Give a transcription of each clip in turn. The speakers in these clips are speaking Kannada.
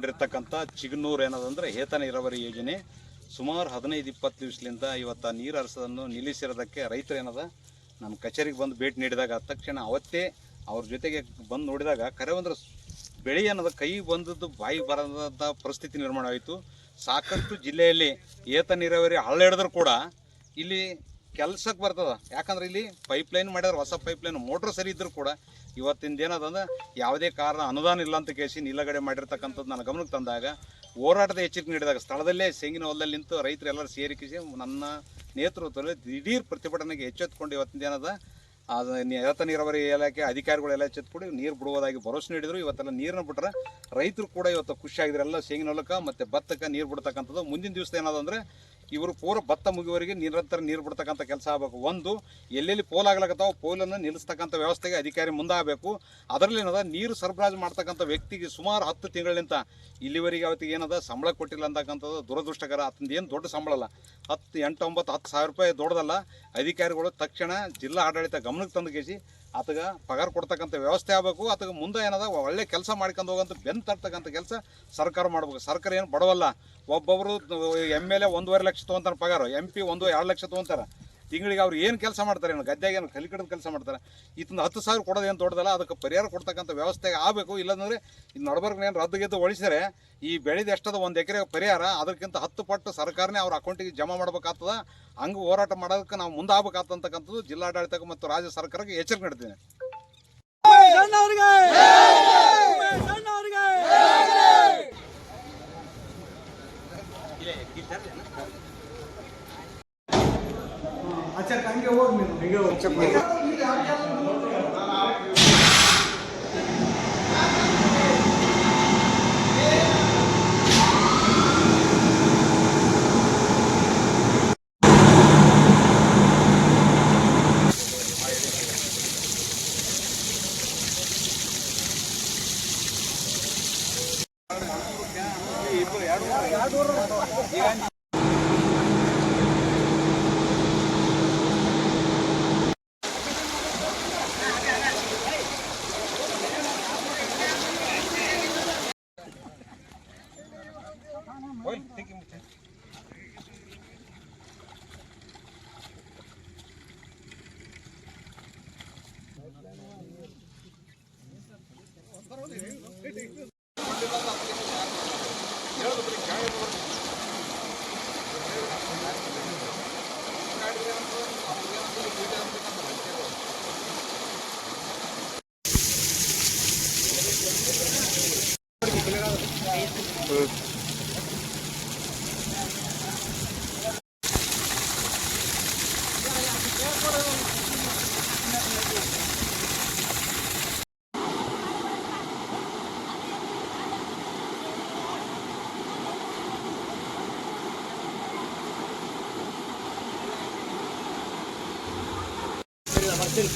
ಕೊಂಡಿರ್ತಕ್ಕಂಥ ಚಿಗನೂರು ಏನದಂದ್ರೆ ಏತ ನೀರಾವರಿ ಯೋಜನೆ. ಸುಮಾರು ಹದಿನೈದು ಇಪ್ಪತ್ತು ದಿವಸದಿಂದ ಇವತ್ತು ನೀರು ಹರಿಸೋದನ್ನು ನಿಲ್ಲಿಸಿರೋದಕ್ಕೆ ರೈತರು ಏನದ ನಮ್ಮ ಕಚೇರಿಗೆ ಬಂದು ಭೇಟಿ ನೀಡಿದಾಗ ತಕ್ಷಣ ಅವತ್ತೇ ಅವ್ರ ಜೊತೆಗೆ ಬಂದು ನೋಡಿದಾಗ ಕರೆ ಅಂದ್ರೆ ಬೆಳೆ ಅನ್ನೋದು ಕೈ ಬಂದದ್ದು ಬಾಯಿ ಬರದಂಥ ಪರಿಸ್ಥಿತಿ ನಿರ್ಮಾಣ ಆಯಿತು. ಸಾಕಷ್ಟು ಜಿಲ್ಲೆಯಲ್ಲಿ ಏತ ನೀರಾವರಿ ಹಳ್ಳ ಹಿಡಿದ್ರು ಕೂಡ ಇಲ್ಲಿ ಕೆಲಸಕ್ಕೆ ಬರ್ತದ. ಯಾಕಂದ್ರೆ ಇಲ್ಲಿ ಪೈಪ್ಲೈನ್ ಮಾಡಿದ್ರೆ ಹೊಸ ಪೈಪ್ಲೈನ್ ಮೋಟ್ರ್ ಸರಿ ಇದ್ದರೂ ಕೂಡ ಇವತ್ತಿಂದ ಏನದಂದ್ರೆ ಯಾವುದೇ ಕಾರಣ ಅನುದಾನ ಇಲ್ಲ ಅಂತ ಕೇಸಿ ನಿಲ್ಲಗಡೆ ಮಾಡಿರ್ತಕ್ಕಂಥದ್ದು ನನ್ನ ಗಮನಕ್ಕೆ ತಂದಾಗ ಹೋರಾಟದ ಎಚ್ಚರಿಕೆ ನೀಡಿದಾಗ ಸ್ಥಳದಲ್ಲೇ ಸೇಂಗಿನ ಹೊಲದಲ್ಲಿ ನಿಂತು ರೈತರೆಲ್ಲರೂ ಸೇರಿಕಿಸಿ ನನ್ನ ನೇತೃತ್ವದಲ್ಲಿ ದಿಢೀರ್ ಪ್ರತಿಭಟನೆಗೆ ಎಚ್ಚೆತ್ಕೊಂಡು ಇವತ್ತಿನ ಏನದ? ಏತ ನೀರಾವರಿ ಇಲಾಖೆ ಅಧಿಕಾರಿಗಳೆಲ್ಲ ಎಚ್ಚೆತ್ಕೊಂಡು ನೀರು ಬಿಡುವುದಾಗಿ ಭರವಸೆ ನೀಡಿದರು. ಇವತ್ತೆಲ್ಲ ನೀರನ್ನ ಬಿಟ್ರೆ ರೈತರು ಕೂಡ ಇವತ್ತು ಖುಷಿಯಾಗಿದ್ರೆಲ್ಲ ಸೇಂಗಿನ ಹೊಲಕ್ಕೆ ಮತ್ತು ಭತ್ತಕ್ಕೆ ನೀರು ಬಿಡ್ತಕ್ಕಂಥದ್ದು. ಮುಂದಿನ ದಿವಸ ಏನದಂದ್ರೆ ಇವರು ಪೂರ ಭತ್ತ ಮುಗಿಯುವವರೆಗೆ ನಿರಂತರ ನೀರು ಬಿಡ್ತಕ್ಕಂಥ ಕೆಲಸ ಆಗಬೇಕು. ಒಂದು, ಎಲ್ಲೆಲ್ಲಿ ಪೋಲ್ ಪೋಲನ್ನು ನಿಲ್ಲಿಸ್ತಕ್ಕಂಥ ವ್ಯವಸ್ಥೆಗೆ ಅಧಿಕಾರಿ ಮುಂದಾಗಬೇಕು. ಅದರಲ್ಲಿ ಏನದ, ನೀರು ಸರಬರಾಜು ಮಾಡ್ತಕ್ಕಂಥ ವ್ಯಕ್ತಿಗೆ ಸುಮಾರು ಹತ್ತು ತಿಂಗಳಿಂದ ಇಲ್ಲಿವರೆಗೆ ಅವತ್ತಿಗೆ ಏನದ, ಸಂಬಳ ಕೊಟ್ಟಿಲ್ಲ ಅಂತಕ್ಕಂಥದ್ದು ದುರದೃಷ್ಟಕರ. ಅತಂದು ಏನು ದೊಡ್ಡ ಸಂಬಳ ಅಲ್ಲ. ಹತ್ತು, ಎಂಟು, ಒಂಬತ್ತು, ಹತ್ತು ಸಾವಿರ ರೂಪಾಯಿ ದೊಡ್ಡದಲ್ಲ. ಅಧಿಕಾರಿಗಳು ತಕ್ಷಣ ಜಿಲ್ಲಾ ಆಡಳಿತ ಗಮನಕ್ಕೆ ತಂದು ಕೇಸಿ ಆತಗ ಪಗಾರ ಕೊಡ್ತಕ್ಕಂಥ ವ್ಯವಸ್ಥೆ ಆಗಬೇಕು. ಆತಗ ಮುಂದೆ ಏನದ ಒಳ್ಳೆ ಕೆಲಸ ಮಾಡ್ಕೊಂಡು ಹೋಗಂತ ಬೆನ್ ತರ್ತಕ್ಕಂಥ ಕೆಲಸ ಸರ್ಕಾರ ಮಾಡ್ಬೇಕು. ಸರ್ಕಾರ ಏನು ಬಡವಲ್ಲ. ಒಬ್ಬೊಬ್ಬರು ಎಂ ಎಲ್ ಎ ಒಂದೂವರೆ ಲಕ್ಷ ತೊಗೊಂತಾರೆ ಪಗಾರ. ಎಂ ಪಿ ಒಂದು ಎರಡು ಲಕ್ಷ ತೊಗೊಂತಾರೆ. ತಿಂಗಳಿಗೆ ಅವ್ರು ಏನು ಕೆಲಸ ಮಾಡ್ತಾರೆ ಏನು ಗದ್ದೆಗೆ ಏನು ಕಲಿಕಡದ ಕೆಲಸ ಮಾಡ್ತಾರೆ ಇತ್ತೊಂದು ಹತ್ತು ಸಾವಿರ ಕೊಡೋದೇನು ದೊಡ್ಡದಲ್ಲ ಅದಕ್ಕೆ ಪರಿಹಾರ ಕೊಡ್ತಕ್ಕಂಥ ವ್ಯವಸ್ಥೆ ಆಗಬೇಕು ಇಲ್ಲಾಂದ್ರೆ ಇದು ನಡಬರ್ಗನ ಏನು ರದ್ದು ಗೆದ್ದು ಒಳಿಸಿದ್ರೆ ಈ ಬೆಳೆದ ಎಷ್ಟದ ಒಂದು ಎಕರೆ ಪರಿಹಾರ ಅದಕ್ಕಿಂತ ಹತ್ತು ಪಟ್ಟು ಸರ್ಕಾರನೇ ಅವ್ರ ಅಕೌಂಟಿಗೆ ಜಮಾ ಮಾಡ್ಬೇಕಾಗ್ತದ ಹಂಗೆ ಹೋರಾಟ ಮಾಡೋದಕ್ಕೆ ನಾವು ಮುಂದಾಗಬೇಕಾಗ್ತಕ್ಕಂಥದ್ದು ಜಿಲ್ಲಾಡಳಿತಕ್ಕೆ ಮತ್ತು ರಾಜ್ಯ ಸರ್ಕಾರಕ್ಕೆ ಎಚ್ಚರಿಕೆ ನೀಡ್ತೀನಿ. ಸಣ್ಣವ್ರಿಗೆ! ಸಣ್ಣವ್ರಿಗೆ ಆಚೆ ಹಂಗೆ ಹೋಗಿ Oi, tem que mudar. ನೀನು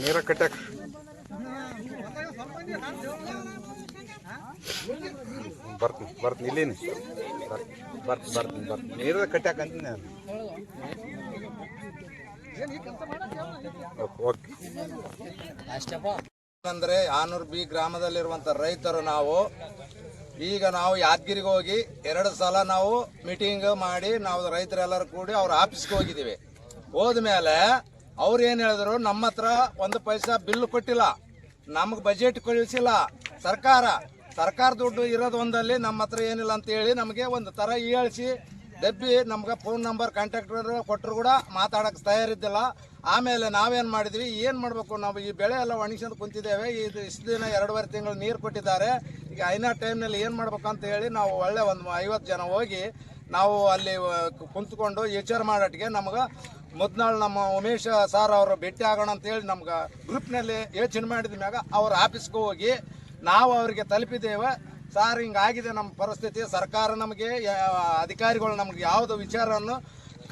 ನೀರ ಕಟ್ಟಾಕ ಬರ್ತೀನಿ ಬರ್ತೀನಿ ಇಲ್ಲಿನಿ. ಬರ್ತೀನಿ ಬರ್ತೀನಿ ಬರ್ತೀನಿ ನೀರ ಕಟ್ಟಾಕ ಅಂತೀನಿ ನಾನು. ಓಕೆ ಅಂದ್ರೆ ಆನೂರು ಬಿ ಗ್ರಾಮದಲ್ಲಿರುವಂತ ರೈತರು ನಾವು. ಈಗ ನಾವು ಯಾದಗಿರಿಗೆ ಹೋಗಿ ಎರಡು ಸಲ ನಾವು ಮೀಟಿಂಗ್ ಮಾಡಿ ನಾವು ರೈತರೆಲ್ಲರೂ ಕೂಡಿ ಅವ್ರ ಆಫೀಸ್ಗೆ ಹೋಗಿದ್ದೀವಿ. ಹೋದ್ಮೇಲೆ ಅವ್ರು ಏನ್ ಹೇಳಿದ್ರು, ನಮ್ಮ ಹತ್ರ ಒಂದು ಪೈಸಾ ಬಿಲ್ ಕೊಟ್ಟಿಲ್ಲ. ನಮಗೆ ಬಜೆಟ್ ಕಳಿಸಿಲ್ಲ. ಸರ್ಕಾರ ಸರ್ಕಾರ ದುಡ್ಡು ಇರೋದು ಒಂದಲ್ಲಿ ನಮ್ಮ ಹತ್ರ ಏನಿಲ್ಲ ಅಂತ ಹೇಳಿ ನಮಗೆ ಒಂದು ತರ ಏಳ್ಸಿ ಡಬ್ಬಿ ನಮ್ಗೆ ಫೋನ್ ನಂಬರ್ ಕಾಂಟ್ಯಾಕ್ಟ್ ಕೊಟ್ಟರು ಕೂಡ ಮಾತಾಡಕ್ಕೆ ತಯಾರಿದ್ದಿಲ್ಲ. ಆಮೇಲೆ ನಾವೇನು ಮಾಡಿದ್ವಿ? ಏನು ಮಾಡಬೇಕು? ನಾವು ಈ ಬೆಳೆ ಎಲ್ಲ ಒಣಗಿಸ್ಕೊಂಡು ಕುಂತಿದ್ದೇವೆ. ಇದು ಇಷ್ಟು ದಿನ ಎರಡೂವರೆ ತಿಂಗಳು ನೀರು ಕೊಟ್ಟಿದ್ದಾರೆ. ಈಗ ಐನಾ ಟೈಮ್ನಲ್ಲಿ ಏನು ಮಾಡ್ಬೇಕು ಅಂತ ಹೇಳಿ ನಾವು ಒಳ್ಳೆ ಒಂದು ಐವತ್ತು ಜನ ಹೋಗಿ ನಾವು ಅಲ್ಲಿ ಕುಂತ್ಕೊಂಡು ವಿಚಾರ ಮಾಡೋಟ್ಟಿಗೆ ನಮ್ಗೆ ಮೊದ್ನಾಳು ನಮ್ಮ ಉಮೇಶ್ ಸಾರ್ ಅವರು ಭೇಟಿ ಆಗೋಣ ಅಂತ ಹೇಳಿ ನಮ್ಗೆ ಗ್ರೂಪ್ನಲ್ಲಿ ಯೋಚನೆ ಮಾಡಿದ ಮ್ಯಾಗ ಅವ್ರ ಆಫೀಸ್ಗೆ ಹೋಗಿ ನಾವು ಅವರಿಗೆ ತಲುಪಿದ್ದೇವೆ. ಸಾರ್ ಹಿಂಗಾಗಿದೆ ನಮ್ಮ ಪರಿಸ್ಥಿತಿ. ಸರ್ಕಾರ ನಮಗೆ ಅಧಿಕಾರಿಗಳು ನಮ್ಗೆ ಯಾವುದು ವಿಚಾರವನ್ನು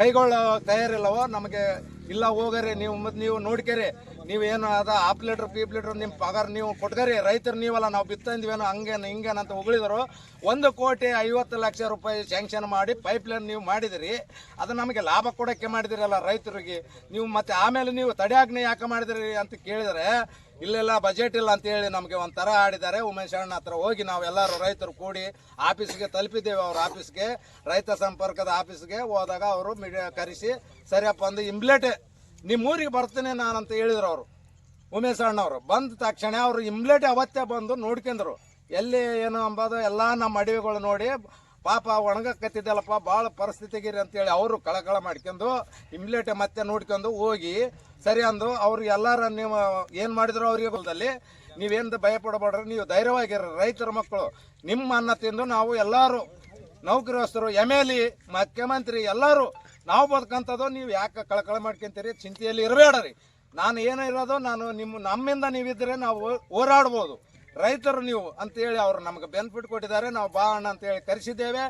ಕೈಗೊಳ್ಳೋ ತಯಾರಿಲ್ಲವೋ, ನಮಗೆ ಇಲ್ಲ ಹೋಗರೆ ನೀವು ಮತ್ತೆ ನೀವು ನೋಡ್ಕೇರಿ ನೀವೇನು ಅದ ಆಫ್ ಲೀಟ್ರ್ ಪೀಪ್ ಲೀಟ್ರ್ ನಿಮ್ಮ ಪಗಾರ ನೀವು ಕೊಟ್ಕರಿ. ರೈತರು ನೀವಲ್ಲ, ನಾವು ಬಿತ್ತಂದಿವೇನೋ ಹಂಗೇನು, ಹಿಂಗೇನು ಅಂತ ಉಗಳಿದ್ರು. ಒಂದು ಕೋಟಿ ಐವತ್ತು ಲಕ್ಷ ರೂಪಾಯಿ ಸ್ಯಾಂಕ್ಷನ್ ಮಾಡಿ ಪೈಪ್ ಲೈನ್ ನೀವು ಮಾಡಿದಿರಿ. ಅದು ನಮಗೆ ಲಾಭ ಕೊಡೋಕ್ಕೆ ಮಾಡಿದಿರಲ್ಲ ರೈತರಿಗೆ. ನೀವು ಮತ್ತೆ ಆಮೇಲೆ ನೀವು ತಡೆಯಾಜ್ಞೆ ಯಾಕೆ ಮಾಡಿದಿರಿ ಅಂತ ಕೇಳಿದರೆ, ಇಲ್ಲೆಲ್ಲ ಬಜೆಟ್ ಇಲ್ಲ ಅಂತ ಹೇಳಿ ನಮಗೆ ಒಂಥರ ಆಡಿದ್ದಾರೆ. ಉಮೇಶ್ ಅಣ್ಣ ಹತ್ರ ಹೋಗಿ ನಾವೆಲ್ಲರೂ ರೈತರು ಕೂಡಿ ಆಫೀಸ್ಗೆ ತಲುಪಿದ್ದೇವೆ ಅವ್ರ ಆಫೀಸ್ಗೆ ರೈತ ಸಂಪರ್ಕದ ಆಫೀಸ್ಗೆ ಹೋದಾಗ ಅವರು ಮೀಡಿಯಾ ಕರೆಸಿ, ಸರಿಯಪ್ಪ ಅಂದು ಇಂಬ್ಲೇಟ್ ನಿಮ್ಮ ಊರಿಗೆ ಬರ್ತೀನಿ ನಾನು ಅಂತ ಹೇಳಿದ್ರು ಅವರು. ಉಮೇಶ್ ಅಣ್ಣವರು. ಬಂದ ತಕ್ಷಣ ಅವರು ಇಂಬ್ಲೇಟ್ ಅವತ್ತೇ ಬಂದು ನೋಡ್ಕೊಂಡ್ರು. ಎಲ್ಲಿ ಏನು ಅಂಬೋದು, ಎಲ್ಲ ನಮ್ಮ ಅಡವಿಗಳು ನೋಡಿ ಪಾಪ ಒಣಗಕ್ಕತ್ತಿದ್ದಲ್ಲಪ್ಪ ಭಾಳ ಪರಿಸ್ಥಿತಿಗಿರಿ ಅಂತೇಳಿ ಅವರು ಕಳಕಳ ಮಾಡ್ಕೊಂಡು ಇಮ್ಲೇಟ್ ಮತ್ತೆ ನೋಡ್ಕೊಂಡು ಹೋಗಿ ಸರಿ ಅಂದು ಅವ್ರು ಎಲ್ಲಾರ ನೀವು ಏನು ಮಾಡಿದ್ರು ಅವ್ರಿಗೆ ಹೊಲದಲ್ಲಿ ನೀವೇನು ಭಯ ಪಡಬೇಡ್ರಿ ನೀವು ಧೈರ್ಯವಾಗಿರ್ರಿ, ರೈತರ ಮಕ್ಕಳು. ನಿಮ್ಮ ಅನ್ನ ತಿಂದು ನಾವು ಎಲ್ಲರೂ ನೌಕರಸ್ಥರು, ಎಂ ಎಲ್ ಎ, ಮುಖ್ಯಮಂತ್ರಿ ಎಲ್ಲರೂ ನಾವು ಬದುಕಂಥದ್ದು ನೀವು ಯಾಕೆ ಕಳಕಳ ಮಾಡ್ಕೊಂತೀರಿ? ಚಿಂತೆಯಲ್ಲಿ ಇರಬೇಡ್ರಿ. ನಾನು ಏನೋ ಇರೋದು ನಾನು ನಿಮ್ಮ, ನಮ್ಮಿಂದ ನೀವಿದ್ರೆ ನಾವು ಹೋರಾಡ್ಬೋದು. ರೈತರು ನೀವು ಅಂತೇಳಿ ಅವರು ನಮಗೆ ಬೆನಿಫಿಟ್ ಕೊಟ್ಟಿದ್ದಾರೆ. ನಾವು ಬಾ ಅಣ್ಣ ಅಂತೇಳಿ ಕರೆಸಿದ್ದೇವೆ.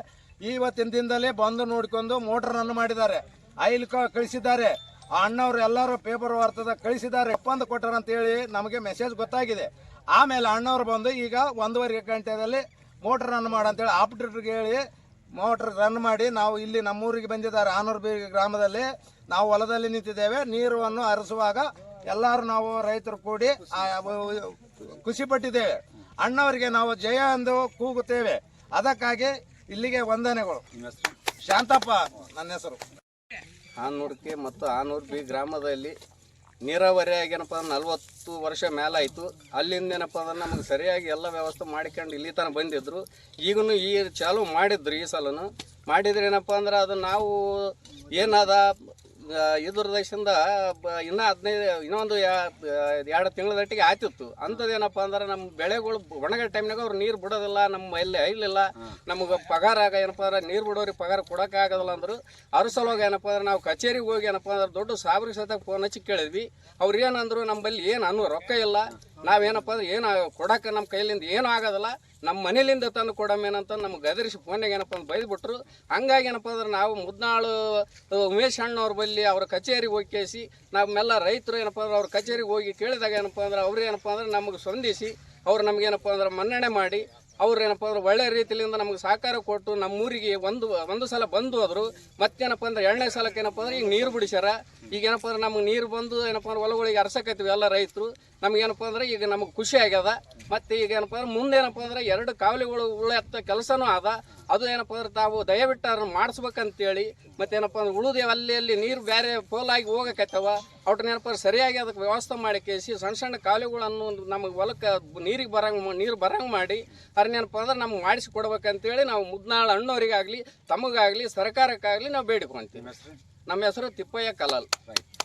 ಇವತ್ತಿನ ದಿನದಲ್ಲೇ ಬಂದು ನೋಡ್ಕೊಂಡು ಮೋಟ್ರನ್ನು ಮಾಡಿದ್ದಾರೆ. ಆಯಿಲ್ ಕಳಿಸಿದ್ದಾರೆ. ಆ ಅಣ್ಣವ್ರು ಎಲ್ಲರೂ ಪೇಪರ್ ವಾರ್ತದ ಕಳಿಸಿದ್ದಾರೆ. ಒಪ್ಪಂದ ಕೊಟ್ಟರು ಅಂತೇಳಿ ನಮಗೆ ಮೆಸೇಜ್ ಗೊತ್ತಾಗಿದೆ. ಆಮೇಲೆ ಅಣ್ಣವ್ರು ಬಂದು ಈಗ ಒಂದೂವರೆ ಗಂಟೆಯಲ್ಲಿ ಮೋಟ್ರ್ ರನ್ ಮಾಡಂತೇಳಿ ಆಪ್ರೇಟರ್ಗೆ ಹೇಳಿ ಮೋಟ್ರ್ ರನ್ ಮಾಡಿ ನಾವು ಇಲ್ಲಿ ನಮ್ಮೂರಿಗೆ ಬಂದಿದ್ದಾರೆ ಆನೂರು ಬಿ ಗ್ರಾಮದಲ್ಲಿ. ನಾವು ಹೊಲದಲ್ಲಿ ನಿಂತಿದ್ದೇವೆ. ನೀರನ್ನು ಹರಿಸುವಾಗ ಎಲ್ಲರೂ ನಾವು ರೈತರು ಕೂಡಿ ಖುಷಿ ಪಟ್ಟಿದ್ದೇವೆ. ಅಣ್ಣವರಿಗೆ ನಾವು ಜಯ ಎಂದು ಕೂಗುತ್ತೇವೆ. ಅದಕ್ಕಾಗಿ ಇಲ್ಲಿಗೆ ವಂದನೆಗಳು. ಶಾಂತಪ್ಪ, ನನ್ನ ಹೆಸರು. ಆನೂರ್ಕೆ ಮತ್ತು ಆನೂರು ಬಿ ಗ್ರಾಮದಲ್ಲಿ ನೀರಾವರಿ ಏನಪ್ಪ ಅಂದ್ರೆ ನಲ್ವತ್ತು ವರ್ಷ ಮೇಲಾಯಿತು ಅಲ್ಲಿಂದ ಏನಪ್ಪ ಅಂದ್ರೆ ನಮಗೆ ಸರಿಯಾಗಿ ಎಲ್ಲ ವ್ಯವಸ್ಥೆ ಮಾಡ್ಕೊಂಡು ಇಲ್ಲಿ ತನಕ ಬಂದಿದ್ರು. ಈಗೂ ಈ ಚಾಲು ಮಾಡಿದ್ರು ಈ ಸಲನು. ಮಾಡಿದ್ರೆ ಏನಪ್ಪ ಅಂದ್ರೆ ಅದು ನಾವು ಏನದ ಇದ್ರ ದೇಶದಿಂದ ಇನ್ನೂ ಹದಿನೈದು ಇನ್ನೊಂದು ಎರಡು ತಿಂಗಳ ದಟ್ಟಿಗೆ ಆಯ್ತಿತ್ತು. ಅಂಥದ್ದು ಏನಪ್ಪ ಅಂದ್ರೆ ನಮ್ಮ ಬೆಳೆಗಳು ಒಣಗ ಟೈಮ್ನಾಗ ಅವ್ರು ನೀರು ಬಿಡೋದಿಲ್ಲ ನಮ್ಮ ಎಲ್ಲಿ ಐಲಿಲ್ಲ ನಮಗೆ ಪಗಾರ ಆಗ ಏನಪ್ಪ ಅಂದ್ರೆ ನೀರು ಬಿಡೋರಿಗೆ ಪಗಾರ ಕೊಡೋಕ್ಕಾಗೋದಿಲ್ಲ ಆಗೋದಿಲ್ಲ ಅಂದರು ಅದ್ರ ಸಲುವಾಗಿ ಏನಪ್ಪ ಅಂದ್ರೆ ನಾವು ಕಚೇರಿಗೆ ಹೋಗಿ ಏನಪ್ಪ ಅಂದ್ರೆ ದೊಡ್ಡ ಸಾಬ್ರಿಗೆ ಸತ ಫೋನ್ ಹಚ್ಚಿ ಕೇಳಿದ್ವಿ. ಅವ್ರು ಏನಂದ್ರು ನಮ್ಮಲ್ಲಿ ಏನು ಅನ್ನೋ ರೊಕ್ಕ ಇಲ್ಲ. ನಾವೇನಪ್ಪ ಅಂದ್ರೆ ಏನು ಕೊಡಕ್ಕೆ ನಮ್ಮ ಕೈಲಿಂದ ಏನೂ ಆಗೋದಿಲ್ಲ. ನಮ್ಮ ಮನೇಲಿಂದ ತಂದು ಕೊಡಮೇನಂತ ನಮ್ಗೆ ಗದರಿಸಿ ಫೋನ್ಯಾಗ ಏನಪ್ಪ ಅಂದ್ರೆ ಬೈದ್ಬಿಟ್ರು. ಹಂಗಾಗಿ ಏನಪ್ಪ ಅಂದ್ರೆ ನಾವು ಮುದ್ನಾಳು ಉಮೇಶ್ ಅಣ್ಣವ್ರ ಬಲ್ಲಿ ಅವ್ರ ಕಚೇರಿಗೆ ಹೋಗಿ ಕೇಸಿ ನಮ್ಮೆಲ್ಲ ರೈತರು ಏನಪ್ಪ ಅಂದ್ರೆ ಅವ್ರ ಕಚೇರಿಗೆ ಹೋಗಿ ಕೇಳಿದಾಗ ಏನಪ್ಪ ಅಂದ್ರೆ ಅವ್ರು ಏನಪ್ಪ ಅಂದ್ರೆ ನಮಗೆ ಸ್ಪಂದಿಸಿ, ಅವ್ರು ನಮಗೇನಪ್ಪ ಅಂದ್ರೆ ಮನ್ನಣೆ ಮಾಡಿ ಅವ್ರು ಏನಪ್ಪ ಅಂದ್ರೆ ಒಳ್ಳೆ ರೀತಿಯಿಂದ ನಮಗೆ ಸಹಕಾರ ಕೊಟ್ಟು ನಮ್ಮೂರಿಗೆ ಒಂದು ಒಂದು ಸಲ ಬಂದು ಹೋದ್ರು. ಮತ್ತೇನಪ್ಪ ಅಂದ್ರೆ ಎರಡನೇ ಸಲಕ್ಕೆ ಏನಪ್ಪ ಅಂದ್ರೆ ಈಗ ನೀರು ಬಿಡಿಸ್ಯಾರ. ಈಗ ಏನಪ್ಪ ಅಂದ್ರೆ ನಮಗೆ ನೀರು ಬಂದು ಏನಪ್ಪ ಅಂದ್ರೆ ಹೊಲಗಳಿಗೆ ಅರ್ಸಕೈತಿವಿ ಎಲ್ಲ ರೈತರು. ನಮಗೇನಪ್ಪ ಅಂದ್ರೆ ಈಗ ನಮಗೆ ಖುಷಿ ಆಗ್ಯದ. ಮತ್ತು ಈಗ ಏನಪ್ಪ ಅಂದ್ರೆ ಮುಂದೆ ಏನಪ್ಪ ಅಂದ್ರೆ ಎರಡು ಕಾವಲಿಗಳು ಉಳಿಯತ್ತ ಕೆಲಸನೂ ಅದ ಅದು ಏನಪ್ಪ ಅಂದ್ರೆ ತಾವು ದಯವಿಟ್ಟು ಅದನ್ನ ಮಾಡಿಸ್ಬೇಕಂತೇಳಿ ಮತ್ತೇನಪ್ಪ ಅಂದ್ರೆ ಉಳಿದ ಅಲ್ಲಿ ಅಲ್ಲಿ ನೀರು ಬೇರೆ ಪೋಲಾಗಿ ಹೋಗಕತ್ತವ ಅವ್ರನ್ನ ಏನಪ್ಪ ಸರಿಯಾಗಿ ಅದಕ್ಕೆ ವ್ಯವಸ್ಥೆ ಮಾಡಿ ಕೇಸಿ ಸಣ್ಣ ಸಣ್ಣ ಕಾಲುಗಳನ್ನು ನಮಗೆ ಹೊಲಕ್ಕೆ ನೀರಿಗೆ ಬರಂಗೆ ನೀರು ಬರಂಗೆ ಮಾಡಿ ಅದನ್ನೇನಪ್ಪ ಅಂದ್ರೆ ನಮ್ಗೆ ಮಾಡಿಸಿ ಕೊಡ್ಬೇಕಂತೇಳಿ ನಾವು ಮುದ್ನಾಳ ಅಣ್ಣವರಿಗಾಗಲಿ ತಮಗಾಗಲಿ ಸರ್ಕಾರಕ್ಕಾಗಲಿ ನಾವು ಬೇಡಿಕೊಂತೀವಿ ನಿಮ್ಮ ನಮ್ಮ ಹೆಸರು ತಿಪ್ಪಯ್ಯ ಕಲಾಲ್ ರೈಟ್